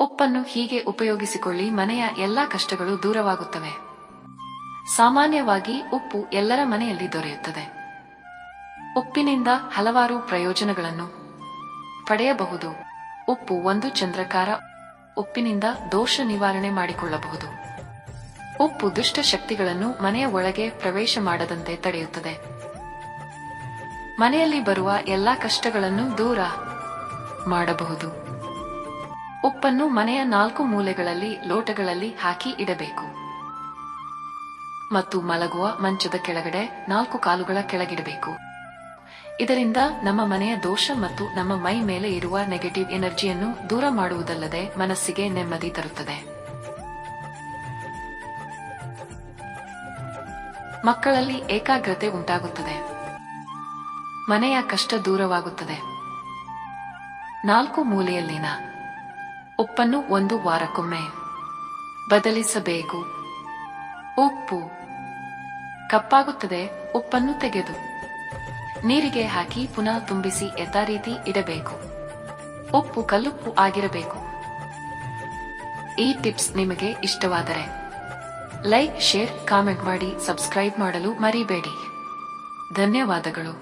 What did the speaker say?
ಉಪ್ಪನ್ನು ಹೀಗೆ ಉಪಯೋಗಿಸಿಕೊಳ್ಳಿ, ಮನೆಯ ಎಲ್ಲಾ ಕಷ್ಟಗಳು ದೂರವಾಗುತ್ತವೆ. ಸಾಮಾನ್ಯವಾಗಿ ಉಪ್ಪು ಎಲ್ಲರ ಮನೆಯಲ್ಲಿ ದೊರೆಯುತ್ತದೆ. ಉಪ್ಪಿನಿಂದ ಹಲವಾರು ಪ್ರಯೋಜನಗಳನ್ನು ಪಡೆಯಬಹುದು. ಉಪ್ಪು ಒಂದು ಚಂದ್ರಕಾರ, ಉಪ್ಪಿನಿಂದ ದೋಷ ನಿವಾರಣೆ ಮಾಡಿಕೊಳ್ಳಬಹುದು. ಉಪ್ಪು ದುಷ್ಟ ಶಕ್ತಿಗಳನ್ನು ಮನೆಯ ಒಳಗೆ ಪ್ರವೇಶ ಮಾಡದಂತೆ ತಡೆಯುತ್ತದೆ. ಮನೆಯಲ್ಲಿ ಬರುವ ಎಲ್ಲಾ ಕಷ್ಟಗಳನ್ನು ದೂರ ಮಾಡಬಹುದು. ಉಪ್ಪನ್ನು ಮನೆಯ ನಾಲ್ಕು ಮೂಲೆಗಳಲ್ಲಿ, ಲೋಟಗಳಲ್ಲಿ ಹಾಕಿ ಇಡಬೇಕು. ಮತ್ತು ಮಲಗುವ ಮಂಚದ ಕೆಳಗಡೆ ನಾಲ್ಕು ಕಾಲುಗಳ ಕೆಳಗಿಡಬೇಕು. ಇದರಿಂದ ನಮ್ಮ ಮನೆಯ ದೋಷ ಮತ್ತು ನಮ್ಮ ಮೈ ಮೇಲೆ ಇರುವ ನೆಗೆಟಿವ್ ಎನರ್ಜಿಯನ್ನು ದೂರ ಮಾಡುವುದಲ್ಲದೆ ಮನಸ್ಸಿಗೆ ನೆಮ್ಮದಿ ತರುತ್ತದೆ. ಮಕ್ಕಳಲ್ಲಿ ಏಕಾಗ್ರತೆ ಉಂಟಾಗುತ್ತದೆ. ಮನೆಯ ಕಷ್ಟ ದೂರವಾಗುತ್ತದೆ. ನಾಲ್ಕು ಮೂಲೆಯಲ್ಲಿನ ಉಪ್ಪನ್ನು ಒಂದು ವಾರಕ್ಕೊಮ್ಮೆ. ಬದಲಿಸಬೇಕು. ಉಪ್ಪು. ಕಪ್ಪಾಗುತ್ತದೆ, ಉಪ್ಪನ್ನು ತೆಗೆದು. ನೀರಿಗೆ ಹಾಕಿ ಪುನಃ ತುಂಬಿಸಿ ಎತ್ತ ರೀತಿ ಇಡಬೇಕು. ಉಪ್ಪು ಕಲ್ಲುಪ್ಪು ಆಗಿರಬೇಕು. ಈ ಟಿಪ್ಸ್ ನಿಮಗೆ ಇಷ್ಟವಾದರೆ, ಲೈಕ್, ಶೇರ್, ಕಾಮೆಂಟ್ ಮಾಡಿ, ಸಬ್ಸ್ಕ್ರೈಬ್ ಮಾಡಲು ಮರಿಬೇಡಿ. ಧನ್ಯವಾದಗಳು.